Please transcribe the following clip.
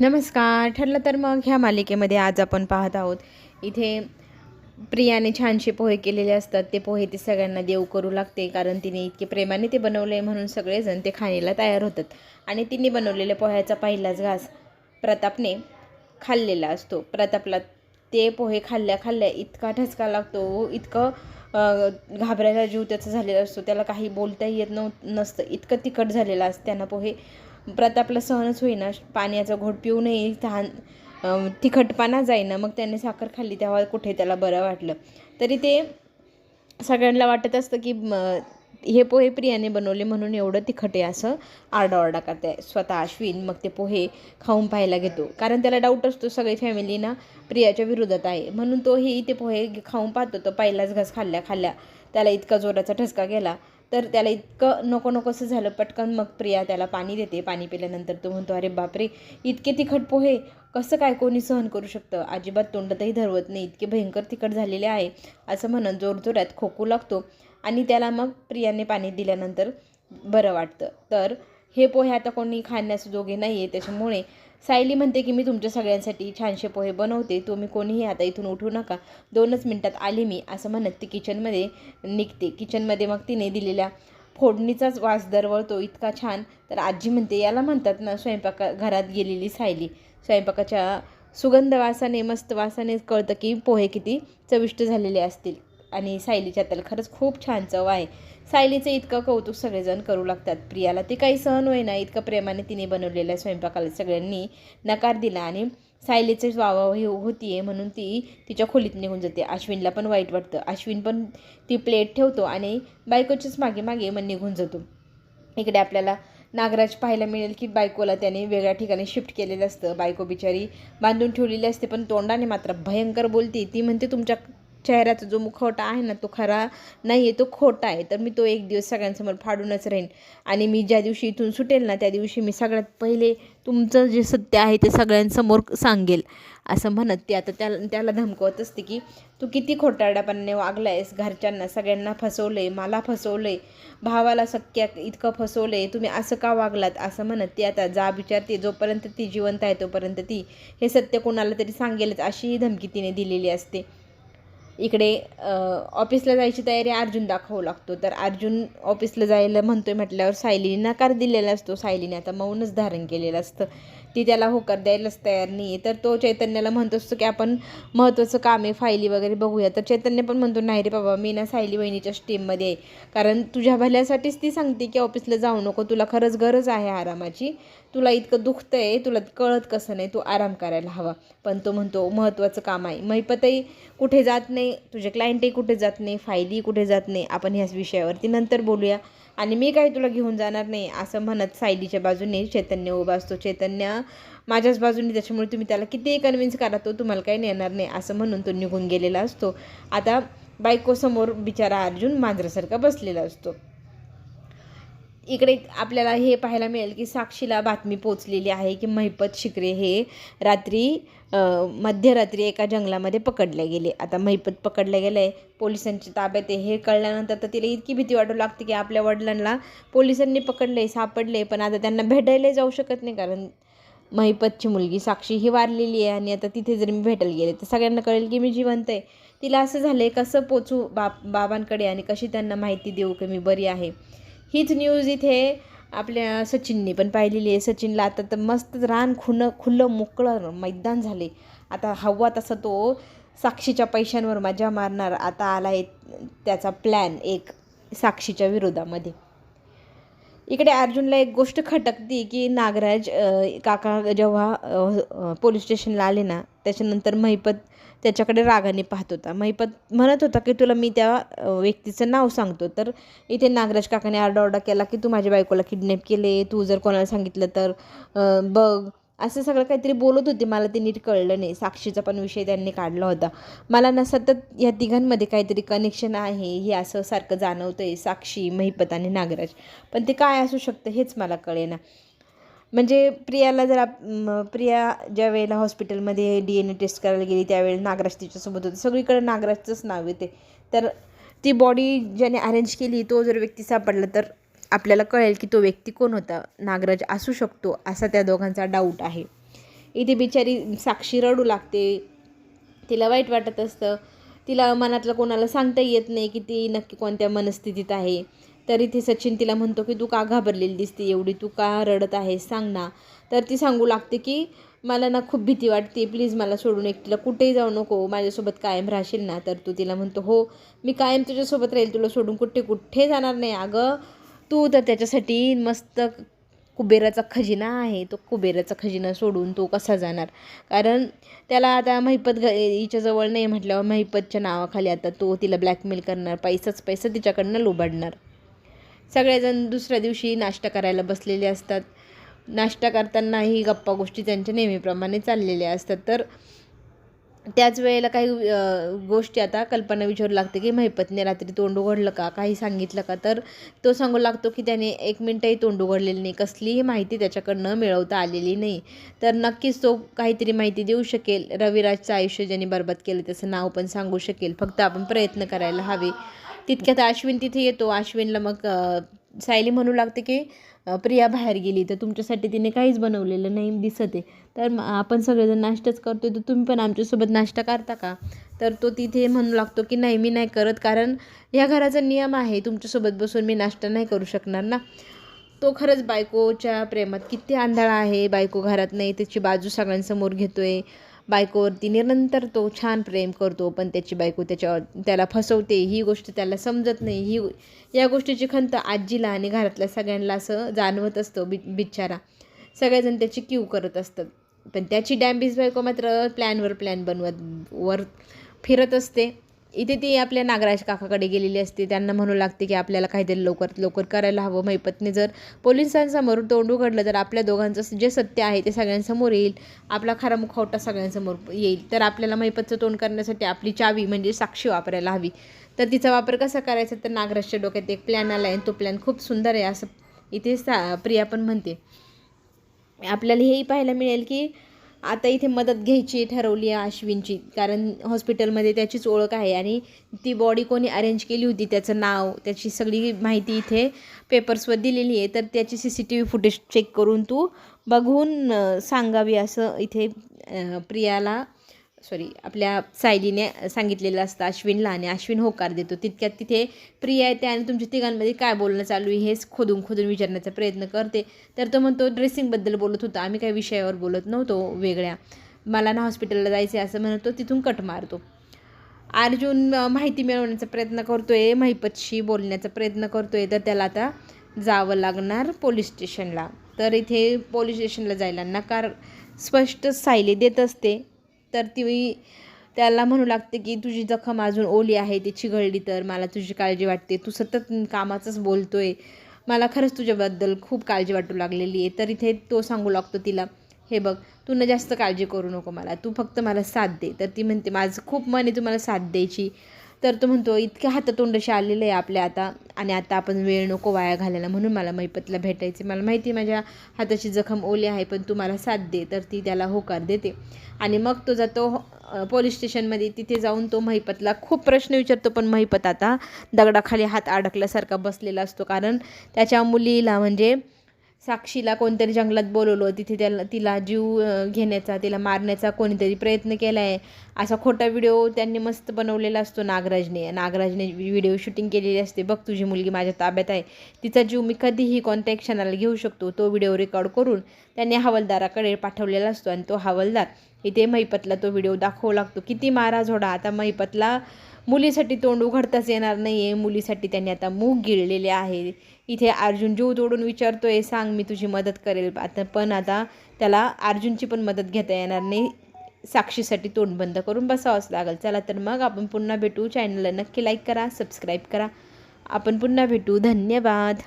नमस्कार. ठरलं तर मग ह्या मालिकेमध्ये आज आपण पाहत आहोत. इथे प्रियाने छानसे पोहे केलेले असतात. ते पोहे ती सगळ्यांना देऊ करू लागते कारण तिने इतके प्रेमाने ते बनवले म्हणून सगळेजण ते खाण्याला तयार होतात. आणि तिने बनवलेल्या पोह्याचा पहिलाच घास प्रतापने खाल्लेला असतो. प्रतापला ते पोहे खाल्ल्या खाल्ल्या इतका ठसका लागतो इतकं घाबरायला जीव त्याचा झालेला असतो. त्याला काही बोलताही येत नव नसतं. इतकं तिखट झालेलं असतं. त्यांना पोहे प्रतापला सहनच होईना. पाण्याचा घोट पिऊनही तहान तिखटपणा जाईना. मग त्याने साखर खाल्ली तेव्हा कुठे त्याला बरं वाटलं. तरी ते सगळ्यांना वाटत असतं की हे पोहे प्रियाने बनवले म्हणून एवढं तिखट आहे असं आरडाओरडा करते स्वतः अश्विन मग ते पोहे खाऊन पाहायला घेतो. कारण त्याला डाऊट असतो सगळी फॅमिली ना प्रियाच्या विरोधात आहे. म्हणून तोही ते पोहे खाऊन पाहतो. तो पहिलाच घास खाल्ल्या खाल्ल्या त्याला इतका जोराचा ठसका गेला. तर त्याला इतकं नको नकोसं झालं पटकन मग प्रिया त्याला पाणी देते. पाणी पिल्यानंतर तो म्हणतो अरे बापरे इतके तिखट पोहे कसं काय कोणी सहन करू शकतं? अजिबात तोंडातही धरवत नाही इतके भयंकर तिखट झालेले आहे. असं म्हणत जोरजोरात खोकू लागतो आणि त्याला मग प्रियाने पाणी दिल्यानंतर बरं वाटतं. तर हे पोहे आता कोणी खाण्यास जोगे नाही आहे त्याच्यामुळे सायली म्हणते की मी तुमच्या सगळ्यांसाठी छानसे पोहे बनवते. तुम्ही कोणीही आता इथून उठू नका. दोनच मिनटात आली मी. असं म्हणत ती किचनमध्ये निघते. किचनमध्ये मग तिने दिलेल्या फोडणीचाच वास दरवळतो. इतका छान. तर आजी म्हणते याला म्हणतात ना स्वयंपाका घरात गेलेली सायली. स्वयंपाकाच्या सुगंध वासाने मस्त वासाने कळतं की पोहे किती चविष्ट झालेले असतील. आणि सायलीच्या त्याला खरंच खूप छान चव आहे. सायलीचं इतकं कौतुक सगळेजण करू लागतात. प्रियाला ते काही सहन होईना. इतकं प्रेमाने तिने बनवलेल्या स्वयंपाकाला सगळ्यांनी नकार दिला आणि सायलीचे वावाही होती आहे म्हणून ती तिच्या खोलीत निघून जाते. अश्विनला पण वाईट वाटतं. अश्विन पण ती प्लेट ठेवतो आणि बायकोच्याच मागे मागे मग निघून जातो. इकडे आपल्याला नागराज पाहायला मिळेल की बायकोला त्याने वेगळ्या ठिकाणी शिफ्ट केलेलं असतं. बायको बिचारी बांधून ठेवलेली असते पण तोंडाने मात्र भयंकर बोलते. ती म्हणते तुमच्या चेहऱ्याचा जो मुखवटा आहे ना तो खरा नाही आहे तो खोटा आहे. तर मी तो एक दिवस सगळ्यांसमोर फाडूनच राहीन. आणि मी ज्या दिवशी इथून सुटेल ना त्या दिवशी मी सगळ्यात पहिले तुमचं जे सत्य आहे ते सगळ्यांसमोर सांगेल. असं म्हणत ती आता त्याला त्याला धमकवत असते की तू किती खोटारड्यापणाने वागला आहेस घरच्यांना सगळ्यांना फसवलं आहे मला फसवलं आहे भावाला सख्या इतकं फसवलं आहे तुम्ही असं का वागलात? असं म्हणत ती आता जा विचारते जोपर्यंत ती जिवंत आहे तोपर्यंत ती हे सत्य कोणाला तरी सांगेलच? अशीही धमकी तिने दिलेली असते. इकडे ऑफिसला जायची तयारी अर्जुन दाखवू लागतो. तर अर्जुन ऑफिसला जायला म्हणतोय म्हटल्यावर सायलीने नकार दिलेला असतो. सायलीने आता मौनच धारण केलेलं असतं. ती त्याला होकार द्यायलाच तयार नाही आहे तर तो चैतन्याला म्हणतो असतो की आपण महत्त्वाचं काम आहे फायली वगैरे बघूया. तर चैतन्य पण म्हणतो नाही रे बाबा मी ना सायली वहिनीच्या स्टीममध्ये आहे. कारण तुझ्या भल्यासाठीच ती सांगते की ऑफिसला जाऊ नको तुला खरंच गरज आहे आरामाची. तुला इतकं दुखतं आहे तुला कळत कसं नाही तू आराम करायला हवा. पण तो म्हणतो महत्त्वाचं काम आहे. महिपतही कुठे जात नाही तुझे क्लायंटही कुठे जात नाही फायली कुठे जात नाही. आपण ह्याच विषयावरती नंतर बोलूया. आणि मी काही तुला घेऊन जाणार नाही असं म्हणत सायलीच्या बाजूने चैतन्य उभा असतो. चैतन्य माझ्याच बाजूने त्याच्यामुळे तुम्ही त्याला कितीही कन्व्हिन्स करा तो तुम्हाला काही नेणार नाही असं म्हणून तो निघून गेलेला असतो. आता बायकोसमोर बिचारा अर्जुन मांजरासारखा बसलेला असतो. इकडे आपल्याला हे पाहायला मिळेल की साक्षीला बातमी पोचलेली आहे की महिपत शिकरे हे रात्री मध्यरात्री एका जंगलामध्ये पकडले गेले. आता महिपत पकडले गेले आहे पोलिसांच्या ताब्यात आहे. हे कळल्यानंतर तर तिला इतकी भीती वाटू लागते की आपल्या वडिलांना पोलिसांनी पकडले सापडले पण आता त्यांना भेटायला जाऊ शकत नाही कारण महिपतची मुलगी साक्षी ही वारलेली आहे आणि आता तिथे जर मी भेटायला गेले तर सगळ्यांना कळेल की मी जिवंत आहे. तिला असं झालं आहे कसं पोचू बाप बाबांकडे आणि कशी त्यांना माहिती देऊ की मी बरी आहे? हीच न्यूज इथे आपल्या सचिनने पण पाहिलेली आहे. सचिनला आता तर मस्त रान खुणं खुलं मोकळं मैदान झाले. आता हवा तसा तो साक्षीच्या पैशांवर मजा मारणार. आता आला आहे त्याचा प्लॅन एक साक्षीच्या विरोधामध्ये. इकडे अर्जुनला एक गोष्ट खटकती की नागराज काका जेव्हा पोलीस स्टेशनला आले ना त्याच्यानंतर महिपत त्याच्याकडे रागाने पाहत होता. महिपत म्हणत होता की तुला मी त्या व्यक्तीचं नाव सांगतो. तर इथे नागराज काकाने आरडाओरडा केला की तू माझ्या बायकोला किडनॅप केले तू जर कोणाला सांगितलं तर बघ. असं सगळं काहीतरी बोलत होते. मला ते नीट कळलं नाही. साक्षीचा पण विषय त्यांनी काढला होता. मला ना सतत या तिघांमध्ये काहीतरी कनेक्शन आहे. हे असं सारखं जाणवतं आहे साक्षी महिपत आणि नागराज. पण ते काय असू शकतं हेच मला कळेना. म्हणजे प्रियाला जर आप प्रिया ज्या वेळेला हॉस्पिटलमध्ये डी एन ए टेस्ट करायला गेली त्यावेळेला नागराज तिच्यासोबत होते. सगळीकडे नागराजचंच नाव येते. तर ती बॉडी ज्याने अरेंज केली तो जर व्यक्ती सापडला तर आपल्याला कळेल की तो व्यक्ती कोण होता. नागराज असू शकतो असा त्या दोघांचा डाऊट आहे. इथे बिचारी साक्षी रडू लागते. तिला वाईट वाटत असतं. तिला मनातलं कोणाला सांगता येत नाही की ती नक्की कोणत्या मनस्थितीत आहे. तर इथे सचिन तिला म्हणतो की तू का घाबरलेली दिसते एवढी? तू का रडत आहेस? सांग ना. तर ती सांगू लागते की मला ना खूप भीती वाटते. प्लीज मला सोडून एकटीला कुठेही जाऊ नको. माझ्यासोबत कायम राहशील ना. तर तू तिला म्हणतो हो मी कायम तुझ्यासोबत राहील. तुला सोडून कुठे कुठे जाणार नाही. अगं तो तर त्याच्यासाठी मस्त कुबेराचा खजिना आहे. तो कुबेराचा खजिना सोडून तो कसा जाणार? कारण त्याला आता महिपत घ हिच्याजवळ नाही म्हटल्यावर महिपतच्या नावाखाली आता तो तिला ब्लॅकमेल करणार पैसाच पैसा तिच्याकडनं लुबाडणार. सगळेजण दुसऱ्या दिवशी नाश्ता करायला बसलेले असतात. नाश्ता करतानाही गप्पा गोष्टी त्यांच्या नेहमीप्रमाणे चाललेल्या असतात. तर त्याच वेळेला काही गोष्टी आता कल्पना विचारू लागते की महिपतने रात्री तोंड उघडलं का? काही सांगितलं का? तर तो सांगू लागतो की त्याने एक मिनटंही तोंड उघडलेलं नाही. कसलीही माहिती त्याच्याकडनं मिळवता आलेली नाही. तर नक्कीच तो काहीतरी माहिती देऊ शकेल. रविराजचं आयुष्य ज्यांनी बरबाद केलं त्याचं नाव पण सांगू शकेल. फक्त आपण प्रयत्न करायला हवे. तितक्यात अश्विन तिथे येतो. अश्विनला मग सायली म्हणू लागते की प्रिया बाहेर गेली तर तुमच्यासाठी तिने काहीच बनवलेलं नाही दिसत आहे. तर आपण सगळेजण नाश्ताच करतोय तर तुम्ही पण आमच्यासोबत नाश्ता करता का? तर तो तिथे म्हणू लागतो की नाही मी नाही करत कारण या घराचा नियम आहे तुमच्यासोबत बसून मी नाश्ता नाही करू शकणार ना. तो खरंच बायकोच्या प्रेमात किती आंधळा आहे बायको घरात नाही त्याची बाजू सगळ्यांसमोर घेतो आहे बायकोवरती निरंतर तो छान प्रेम करतो पण त्याची बायको त्याच्या त्याला फसवते ही गोष्ट त्याला समजत नाही. ही या गोष्टीची खंत आजीला आणि घरातल्या सगळ्यांना असं जाणवत असतं बि बिचारा सगळेजण त्याची क्यू करत असतात. पण त्याची डॅम्बिस बायको मात्र प्लॅनवर प्लॅन बनवत वर फिरत असते. इथे ती आपल्या नागराज काकाकडे गेलेली असते. त्यांना म्हणू लागते की आपल्याला काहीतरी लवकर लवकर करायला हवं. मैपतने जर पोलिसांसमोर तोंड उघडलं तर आपल्या दोघांचं जे सत्य आहे ते सगळ्यांसमोर येईल. आपला खरा मुखवटा सगळ्यांसमोर येईल. तर आपल्याला मैपतचं तोंड करण्यासाठी आपली चावी म्हणजे साक्षी वापरायला हवी. तर तिचा वापर कसा करायचा? तर नागराजच्या डोक्यात एक प्लॅन आला आहे तो प्लॅन खूप सुंदर आहे असं इथे सा प्रिया पण म्हणते. आपल्याला हेही पाहायला मिळेल की आता इथे मदत घ्यायची ठरवली आहे अश्विनची कारण हॉस्पिटलमध्ये त्याचीच ओळख आहे आणि ती बॉडी कोणी अरेंज केली होती त्याचं नाव त्याची सगळी माहिती इथे पेपर्सवर दिलेली आहे. तर त्याची C C T V footage check करून तू बघून सांगावी असं इथे प्रियाला सॉरी आपल्या सायलीने सांगितलेलं असतं अश्विनला आणि अश्विन होकार देतो. तितक्यात तिथे प्रिया येते आणि तुमच्या तिघांमध्ये काय बोलणं चालू आहे हेच खोदून खोदून विचारण्याचा प्रयत्न करते. तर तो म्हणतो ड्रेसिंगबद्दल बोलत होता. आम्ही काही विषयावर बोलत नव्हतो वेगळ्या. मला ना हॉस्पिटलला जायचं आहे असं म्हणतो. तिथून कट मारतो. अर्जुन माहिती मिळवण्याचा प्रयत्न करतो आहे महिपतशी बोलण्याचा प्रयत्न करतो आहे तर त्याला आता जावं लागणार पोलीस स्टेशनला. तर इथे पोलीस स्टेशनला जायला नकार स्पष्ट सायली देत असते. तर ती त्याला म्हणू लागते की तुझी जखम अजून ओली आहे ती चिघळली तर मला तुझी काळजी वाटते. तू सतत कामाचंच बोलतो आहे मला खरंच तुझ्याबद्दल खूप काळजी वाटू लागलेली आहे. तर इथे तो सांगू लागतो तिला हे बघ तू न जास्त काळजी करू नको मला. तू फक्त मला साथ दे. तर ती म्हणते माझं खूप मन आहे तुम्हाला साथ द्यायची. तर तो म्हणतो इतक्या हातातोंडशी आलेलं आहे आपल्या आता. आणि आता आपण वेळ नको वाया घालायला म्हणून मला मैपतला भेटायचे. मला माहिती माझ्या हाताची जखम ओली आहे पण तू मला साथ दे. तर ती त्याला होकार देते. आणि मग तो जातो पोलीस स्टेशनमध्ये. तिथे जाऊन तो महिपतला खूप प्रश्न विचारतो पण महिपत आता दगडाखाली हात अडकल्यासारखा बसलेला असतो. कारण त्याच्या मुलीला म्हणजे साक्षीला कोणतरी जंगलात बोलवलं तिथे त्याला तिला जीव घेण्याचा तिला मारण्याचा कोणीतरी प्रयत्न केला आहे असा खोटा व्हिडिओ त्यांनी मस्त बनवलेला असतो नागराजने. नागराजने व्हिडिओ शूटिंग केलेली असते. बघ तुझी मुलगी माझ्या ताब्यात आहे. तिचा जीव मी कधीही कोणत्याही क्षणाला घेऊ शकतो. तो व्हिडिओ रेकॉर्ड करून त्यांनी हवालदाराकडे पाठवलेला असतो. आणि तो हवालदार इथे महिपतला तो व्हिडिओ दाखवू लागतो. किती मारा झोडा. आता महिपतला मुलीसाठी तोंड उघडताच येणार नाही आहे मुलीसाठी त्यांनी आता मूग गिळलेले आहे. इथे अर्जुन जीव तोडून विचारतो आहे सांग मी तुझी मदत करेल. आता पण आता त्याला अर्जुनची पण मदत घेता येणार नाही. साक्षीसाठी तोंड बंद करून बसावंच लागेल. चला तर मग आपण पुन्हा भेटू. चॅनलला नक्की लाईक करा सबस्क्राईब करा. आपण पुन्हा भेटू. धन्यवाद.